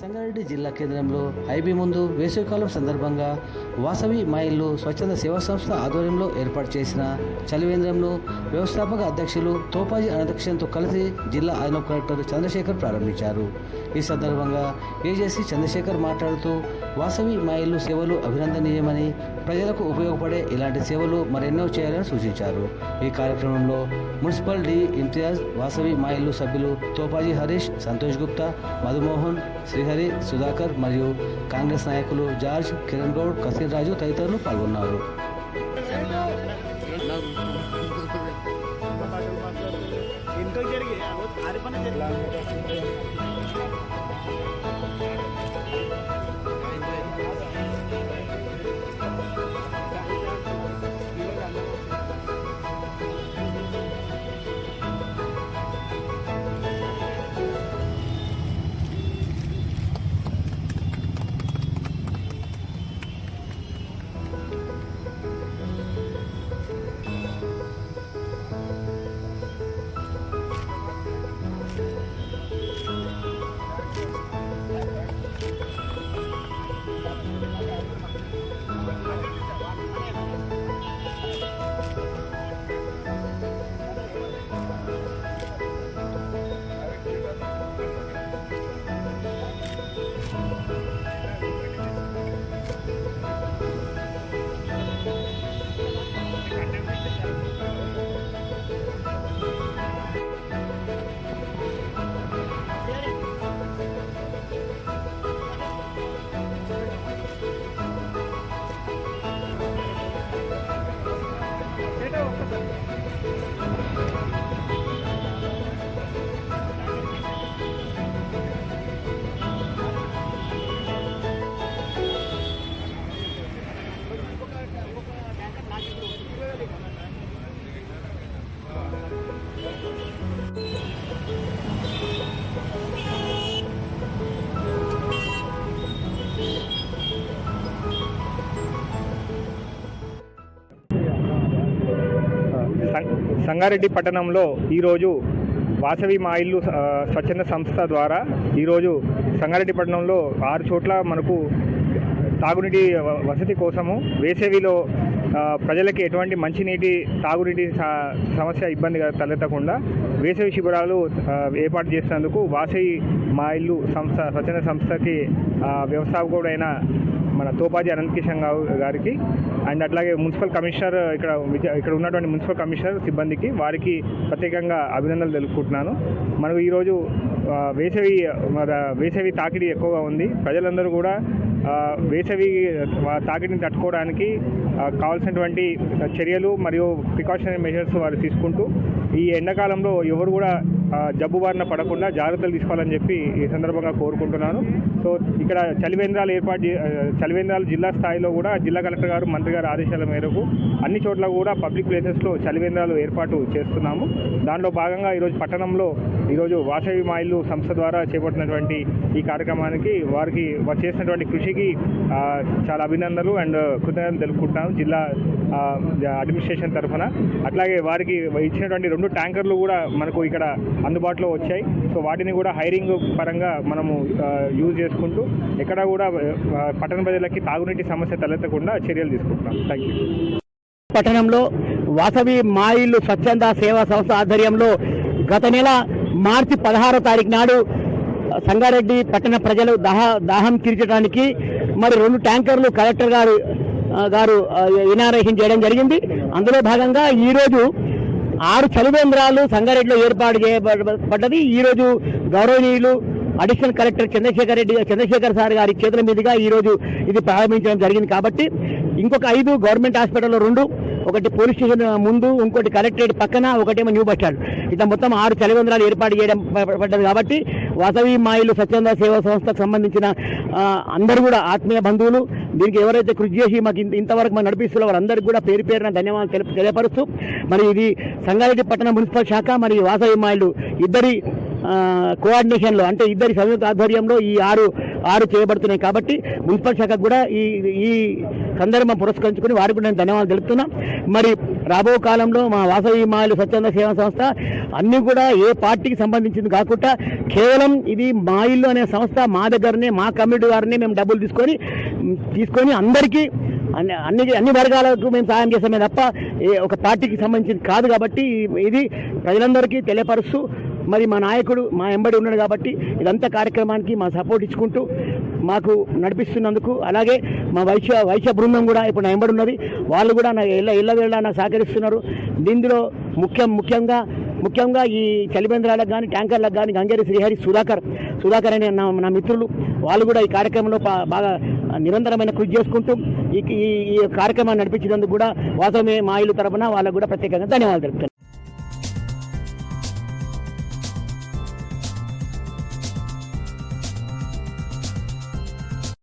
సంగారెడ్డి జిల్లా కేంద్రంలో ఐబీ ముందు వేసవికాలం సందర్భంగా వాసవి మా స్వచ్ఛంద సేవా సంస్థ ఆధ్వర్యంలో ఏర్పాటు చేసిన చలివేంద్రంలో వ్యవస్థాపక అధ్యక్షులు తోపాజీ అనంతకృష్ణతో కలిసి జిల్లా అదనపు కలెక్టర్ చంద్రశేఖర్ ప్రారంభించారు. ఈ సందర్భంగా ఏజేసీ చంద్రశేఖర్ మాట్లాడుతూ వాసవి మైళ్ళు సేవలు అభినందనీయమని ప్రజలకు ఉపయోగపడే ఇలాంటి సేవలు మరెన్నో చేయాలని సూచించారు. ఈ కార్యక్రమంలో మున్సిపల్ డి ఇంతియాజ్ వాసవి మాయిల్లు సభ్యులు తోపాజీ హరీష్ సంతోష్ గుప్తా మధుమోహన్ శ్రీహరి సుధాకర్ మరియు కాంగ్రెస్ నాయకులు జార్జ్ కిరణ్ గౌడ్ కసీర్ రాజు తదితరులు పాల్గొన్నారు ఇంటికి జరిగి సంగారెడ్డి పట్టణంలో ఈరోజు వాసవి మా ఇల్లు స్వచ్ఛంద సంస్థ ద్వారా ఈరోజు సంగారెడ్డి పట్టణంలో ఆరు చోట్ల మనకు తాగునీటి వసతి కోసము వేసవిలో ప్రజలకి ఎటువంటి మంచినీటి తాగునీటి సమస్య ఇబ్బంది తలెత్తకుండా వేసవి శిబిరాలు ఏర్పాటు చేసినందుకు వాసవి మా ఇల్లు సంస్థ స్వచ్ఛంద సంస్థకి వ్యవస్థాపకుడైన మన తోపాజీ అనంత్ కిషన్ గారికి. అండ్ అట్లాగే మున్సిపల్ కమిషనర్ ఇక్కడ ఇక్కడ ఉన్నటువంటి మున్సిపల్ కమిషనర్ సిబ్బందికి వారికి ప్రత్యేకంగా అభినందనలు తెలుపుకుంటున్నాను. మనకు ఈరోజు వేసవి వేసవి తాకిడి ఎక్కువగా ఉంది. ప్రజలందరూ కూడా వేసవి తాకిడిని తట్టుకోవడానికి కావాల్సినటువంటి చర్యలు మరియు ప్రికాషనరీ మెజర్స్ వారు తీసుకుంటూ ఈ ఎండాకాలంలో ఎవరు కూడా జబ్బు బారిన పడకుండా జాగ్రత్తలు తీసుకోవాలని చెప్పి ఈ సందర్భంగా కోరుకుంటున్నాను. సో ఇక్కడ చలివేంద్రాలు ఏర్పాటు చలివేంద్రాలు జిల్లా స్థాయిలో కూడా జిల్లా కలెక్టర్ గారు మంత్రి గారు ఆదేశాల మేరకు అన్ని చోట్ల కూడా పబ్లిక్ ప్లేసెస్లో చలివేంద్రాలు ఏర్పాటు చేస్తున్నాము. దాంట్లో భాగంగా ఈరోజు పట్టణంలో ఈరోజు వాసవి మాయిల్లు సంస్థ ద్వారా చేపట్టినటువంటి ఈ కార్యక్రమానికి వారికి చేసినటువంటి కృషికి చాలా అభినందనలు అండ్ కృతజ్ఞతలు తెలుపుకుంటున్నాను జిల్లా అడ్మినిస్ట్రేషన్ తరఫున. అట్లాగే వారికి ఇచ్చినటువంటి రెండు ట్యాంకర్లు కూడా మనకు ఇక్కడ అందుబాటులో వచ్చాయి. సో వాటిని కూడా హైరింగ్ పరంగా మనము యూజ్ చేసుకుంటూ ఎక్కడ కూడా పట్టణ ప్రజలకి తాగునీటి సమస్య తలెత్తకుండా చర్యలు తీసుకుంటున్నాం. థ్యాంక్ యూ పట్టణంలో వాసవి మాయిల్లు స్వచ్ఛంద సేవా సంస్థ ఆధ్వర్యంలో గత నెల మార్చి పదహారో తారీఖు నాడు సంగారెడ్డి పట్టణ ప్రజలు దాహ దాహం తీర్చడానికి మరి రెండు ట్యాంకర్లు కలెక్టర్ గారు గారు ఇనారేషన్ చేయడం జరిగింది. అందులో భాగంగా ఈ రోజు ఆరు చలివేంద్రాలు సంగారెడ్డిలో ఏర్పాటు చేయబడ్డది ఈ రోజు గౌరవనీయులు additional collector Chandrashekar Reddy Chandrashekar sir గారి చేతుల మీదుగా ఈ రోజు ఇది ప్రారంభించడం జరిగింది కాబట్టి ఇంకొక ఐదు గవర్నమెంట్ హాస్పిటల్లో రెండు ఒకటి పోలీస్ స్టేషన్ ముందు ఇంకోటి కలెక్టరేట్ పక్కన ఒకటేమో న్యూ బస్ స్టాండ్. ఇట్లా మొత్తం ఆరు చలివేంద్రాలు ఏర్పాటు చేయడం పడ్డది కాబట్టి వాసవి మాయిలు స్వచ్ఛంద సేవా సంస్థకు సంబంధించిన అందరూ కూడా ఆత్మీయ బంధువులు దీనికి ఎవరైతే కృషి చేసి మాకు ఇంతవరకు మనం నడిపిస్తున్న వారందరికీ కూడా పేరు పేరున ధన్యవాదాలు తెలుపు తెలియపరుస్తూ మరి ఇది సంగారెడ్డి పట్టణ మున్సిపల్ శాఖ మరియు వాసవి మాయిలు ఇద్దరి కోఆర్డినేషన్లో అంటే ఇద్దరి సంయుక్త ఆధ్వర్యంలో ఈ ఆరు ఆరు చేయబడుతున్నాయి కాబట్టి మున్సిపల్ శాఖకు కూడా ఈ ఈ సందర్భం పురస్కరించుకుని వారికి నేను ధన్యవాదాలు తెలుపుతున్నాం. మరి రాబో కాలంలో మా వాసవి మాయలు స్వచ్ఛంద సేవా సంస్థ అన్ని కూడా ఏ పార్టీకి సంబంధించింది కాకుండా కేవలం ఇది మా ఇల్లు అనే సంస్థ మా దగ్గరనే మా కమ్యూనిటీ వారిని మేము డబ్బులు తీసుకొని తీసుకొని అందరికీ అన్ని అన్ని అన్ని వర్గాలకు మేము సాయం చేస్తామే తప్ప ఏ ఒక పార్టీకి సంబంధించింది కాదు కాబట్టి ఇది ప్రజలందరికీ తెలియపరుస్తూ మరి మా నాయకుడు మా ఎంబడి ఉన్నాడు కాబట్టి ఇదంతా కార్యక్రమానికి మా సపోర్ట్ ఇచ్చుకుంటూ మాకు నడిపిస్తున్నందుకు. అలాగే మా వైశ్య వైశ్య బృందం కూడా ఇప్పుడు నా ఎంబడి ఉన్నది. వాళ్ళు కూడా నా ఇళ్ళ ఇళ్ళ వేళ సహకరిస్తున్నారు. దీనిలో ముఖ్యం ముఖ్యంగా ముఖ్యంగా ఈ చలిబేంద్రాలకు కానీ ట్యాంకర్లకు కానీ గంగేరి శ్రీహరి సుధాకర్ సుధాకర్ అనే నా నా మిత్రులు. వాళ్ళు కూడా ఈ కార్యక్రమంలో బాగా నిరంతరమైన కృషి చేసుకుంటూ ఈ ఈ కార్యక్రమాన్ని నడిపించినందుకు కూడా వాసమే మా ఇల్లు తరపున వాళ్ళకు కూడా ప్రత్యేకంగా ధన్యవాదాలు తెలుపుతాను